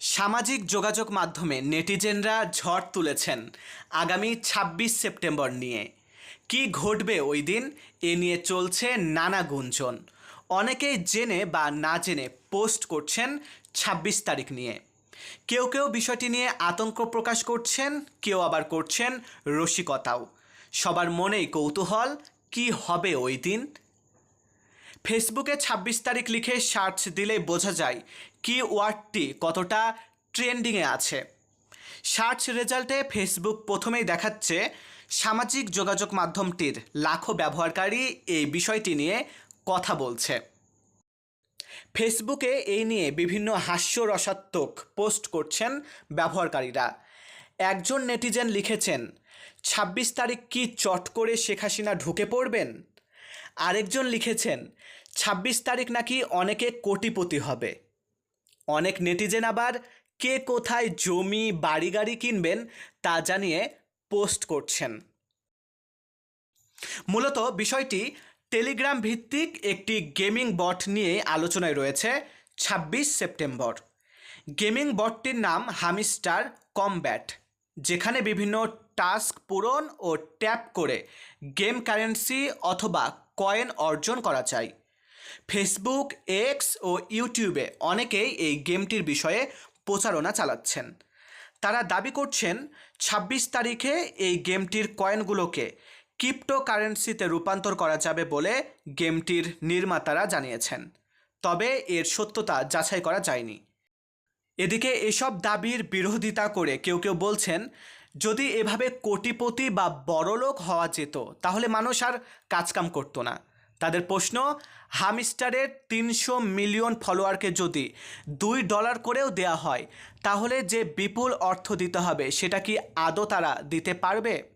সামাজিক যোগাযোগ মাধ্যমে নেটিজেনরা ঝড় তুলেছেন আগামী ছাব্বিশ সেপ্টেম্বর নিয়ে। কি ঘটবে ওই দিন? এ নিয়ে চলছে নানা গুঞ্জন। অনেকেই জেনে বা না জেনে পোস্ট করছেন ছাব্বিশ তারিখ নিয়ে। কেউ কেউ বিষয়টি নিয়ে আতঙ্ক প্রকাশ করছেন, কেউ আবার করছেন রসিকতাও। সবার মনেই কৌতূহল, কি হবে ওই দিন? ফেসবুকে ছাব্বিশ তারিখ লিখে সার্চ দিলেই বোঝা যায় কি ওয়ার্ডটি কতটা ট্রেন্ডিংয়ে আছে। সার্চ রেজাল্টে ফেসবুক প্রথমেই দেখাচ্ছে সামাজিক যোগাযোগ মাধ্যমটির লাখো ব্যবহারকারী এই বিষয়টি নিয়ে কথা বলছে। ফেসবুকে এই নিয়ে বিভিন্ন হাস্যরসাত্মক পোস্ট করছেন ব্যবহারকারীরা। একজন নেটিজেন লিখেছেন, ছাব্বিশ তারিখ কি চট করে শেখ হাসিনা ঢুকে পড়বেন? আরেকজন লিখেছেন, ছাব্বিশ তারিখ নাকি অনেকে কোটিপতি হবে। অনেক নেটিজেন আবার কে কোথায় জমি বাড়ি গাড়ি কিনবেন তা জানিয়ে পোস্ট করছেন। মূলত বিষয়টি টেলিগ্রাম ভিত্তিক একটি গেমিং বট নিয়ে আলোচনায় রয়েছে ছাব্বিশ সেপ্টেম্বর। গেমিং বটটির নাম হামিস্টার কমব্যাট, যেখানে বিভিন্ন টাস্ক পূরণ ও ট্যাপ করে গেম কারেন্সি অথবা কয়েন অর্জন করা যায় ফেসবুক এক্স ও ইউটিউবে অনেকেই এই গেমটির বিষয়ে প্রচারণা চালাচ্ছেন। তারা দাবি করছেন, ছাব্বিশ তারিখে এই গেমটির কয়েনগুলোকে ক্রিপ্টোকারেন্সিতে রূপান্তর করা যাবে বলে গেমটির নির্মাতারা জানিয়েছেন। তবে এর সত্যতা যাচাই করা যায়নি। এদিকে এসব দাবির বিরোধিতা করে কেউ কেউ বলছেন যদি এভাবে কোটিপতি বা বড়লোক হওয়া যেত, তাহলে মানুষ আর কাজকাম করতো না। তাদের প্রশ্ন হামিস্টারের তিনশো মিলিয়ন ফলোয়ারকে যদি দুই ডলার করেও দেয়া হয়, তাহলে যে বিপুল অর্থ দিতে হবে, সেটা কি আদৌ তারা দিতে পারবে?